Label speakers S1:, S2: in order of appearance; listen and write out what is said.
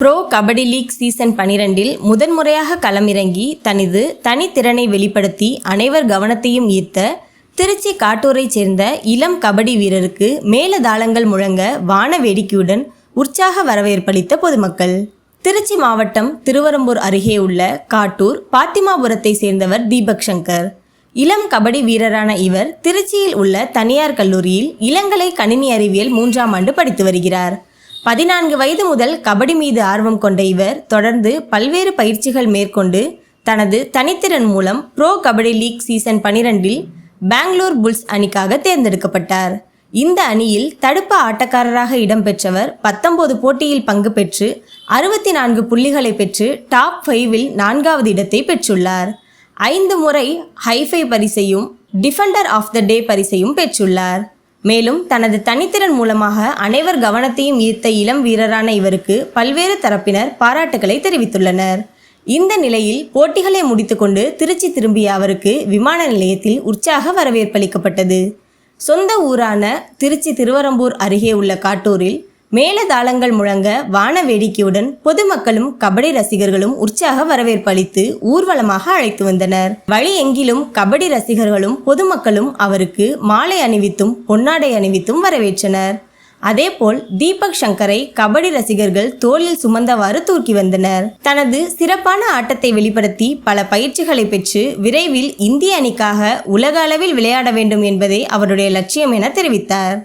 S1: Bro kabaddi league season பனிரெண்டில் முதன்முறையாக களமிறங்கி தனது தனித்திறனை வெளிப்படுத்தி அனைவர் கவனத்தையும் ஈர்த்த திருச்சி காட்டூரைச் சேர்ந்த இளம் கபடி வீரருக்கு மேலதாளங்கள் முழங்க வான வேடிக்கையுடன் உற்சாக வரவேற்பளித்த பொதுமக்கள். திருச்சி மாவட்டம் திருவரம்பூர் அருகே உள்ள காட்டூர் பாத்திமாபுரத்தை சேர்ந்தவர் தீபக் சங்கர். இளம் கபடி வீரரான இவர் திருச்சியில் உள்ள தனியார் கல்லூரியில் இளங்கலை கணினி அறிவியல் மூன்றாம் ஆண்டு படித்து வருகிறார். பதினான்கு வயது முதல் கபடி மீது ஆர்வம் கொண்ட இவர் தொடர்ந்து பல்வேறு பயிற்சிகள் மேற்கொண்டு தனது தனித்திறன் மூலம் ப்ரோ கபடி லீக் சீசன் பனிரெண்டில் பெங்களூர் புல்ஸ் அணிக்காக தேர்ந்தெடுக்கப்பட்டார். இந்த அணியில் தடுப்பு ஆட்டக்காரராக இடம்பெற்றவர் பத்தொன்பது போட்டியில் பங்கு பெற்று அறுபத்தி நான்கு புள்ளிகளை பெற்று டாப் ஃபைவில் நான்காவது இடத்தை பெற்றுள்ளார். ஐந்து முறை ஹைஃபை பரிசையும் டிஃபெண்டர் ஆஃப் த டே பரிசையும் பெற்றுள்ளார். மேலும் தனது தனித்திறன் மூலமாக அனைவர் கவனத்தையும் ஈர்த்த இளம் வீரரான இவருக்கு பல்வேறு தரப்பினர் பாராட்டுகளை தெரிவித்துள்ளனர். இந்த நிலையில் போட்டிகளை முடித்துக்கொண்டு திருச்சி திரும்பிய அவருக்கு விமான நிலையத்தில் உற்சாக வரவேற்பளிக்கப்பட்டது. சொந்த ஊரான திருச்சி திருவரம்பூர் அருகே உள்ள காட்டூரில் மேலதாளங்கள் முழங்க வான வேடிக்கையுடன் பொதுமக்களும் கபடி ரசிகர்களும் உற்சாக வரவேற்பு அளித்து ஊர்வலமாக அழைத்து வந்தனர். வழி எங்கிலும் கபடி ரசிகர்களும் பொதுமக்களும் அவருக்கு மாலை அணிவித்தும் பொன்னாடை அணிவித்தும் வரவேற்றனர். அதேபோல் தீபக் சங்கரை கபடி ரசிகர்கள் தோளில் சுமந்தவாறு தூக்கி வந்தனர். தனது சிறப்பான ஆட்டத்தை வெளிப்படுத்தி பல பயிற்சிகளை பெற்று விரைவில் இந்திய அணிக்காக உலக அளவில் விளையாட வேண்டும் என்பதே அவருடைய லட்சியம் என தெரிவித்தார்.